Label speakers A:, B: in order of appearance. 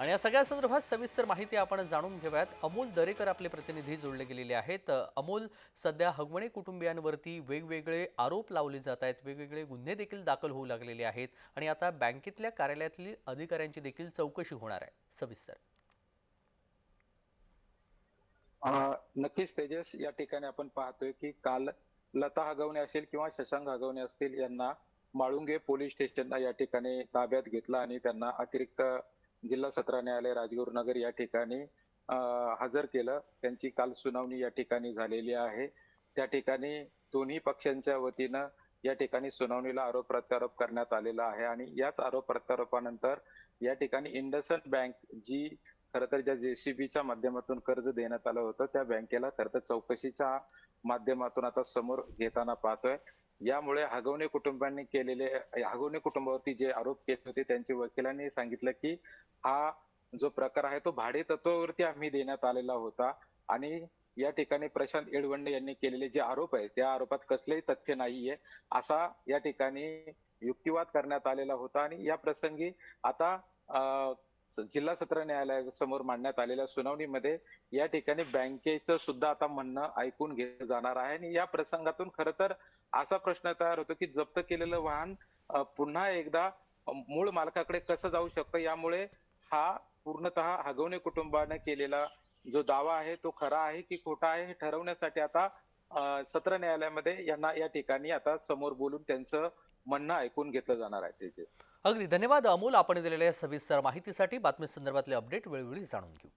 A: आणि या सगळ्या संदर्भात सविस्तर माहिती आपण जाणून घेऊयात. अमोल दरेकर आपले प्रतिनिधी जोडले गेलेले आहेत. अमोल सध्या हगवणे कुटुंबियांवरती वेगवेगळे आरोप लावले जात आहेत. वेगवेगळे गुन्हे देखील दाखल होऊ लागलेले आहेत. आणि आता बँकेतल्या कार्यालयातली अधिकाऱ्यांची देखील चौकशी होणार आहे. सविस्तर.
B: नक्कीच तेजस या ठिकाणी आपण पाहतोय की काल लता हगवणे असेल किंवा शशांक हगवणे असतील यांना माळुंगे पोलीस स्टेशनला या ठिकाणी ताब्यात घेतला आणि त्यांना अतिरिक्त जिल्हा सत्र न्यायालय राजगुरुनगर या ठिकाणी हजर केलं. त्यांची काल सुनावणी या ठिकाणी झालेली आहे. त्या ठिकाणी दोन्ही पक्षांच्या वतीनं या ठिकाणी सुनावणीला आरोप प्रत्यारोप करण्यात आलेला आहे आणि याच आरोप प्रत्यारोपानंतर या ठिकाणी इंडसंड बँक जी खर तर ज्या जेसीबीच्या माध्यमातून कर्ज देण्यात आलं होतं त्या बँकेला खर तर चौकशीच्या माध्यमातून आता समोर घेताना पाहतोय. यामुळे हगवणे कुटुंबांनी केलेले हगवणे कुटुंबावरती जे आरोप केले होते त्यांच्या वकिलांनी सांगितलं की हा जो प्रकार आहे तो भाडे तत्वावरती आम्ही देण्यात आलेला होता. आणि या ठिकाणी प्रशांत येडवंडे यांनी केलेले जे आरोप आहे त्या आरोपात कसलेही तथ्य नाहीये. असा या ठिकाणी युक्तिवाद करण्यात आलेला होता. आणि या प्रसंगी आता अं, जिल्हा सत्र न्यायालयासमोर मांडण्यात आलेल्या सुनावणीमध्ये या ठिकाणी बँकेचं सुद्धा आता म्हणणं ऐकून घेतलं जाणार आहे. आणि या प्रसंगातून खर तर असा प्रश्न तयार होतो की जप्त केलेलं वाहन पुन्हा एकदा मूळ मालकाकडे कसं जाऊ शकतं? यामुळे हा पूर्णतः हगवणे कुटुंबाने केलेला जो दावा आहे तो खरा आहे की खोटा आहे हे ठरवण्यासाठी आता सत्र न्यायालयामध्ये यांना या ठिकाणी आता समोर बोलून त्यांचं म्हणणं ऐकून घेतलं जाणार आहे त्याचे
A: अगदी. धन्यवाद अमोल. आपण दिलेल्या सविस्तर माहितीसाठी बातमी संदर्भातले अपडेट वेळोवेळी जाणून घेऊ.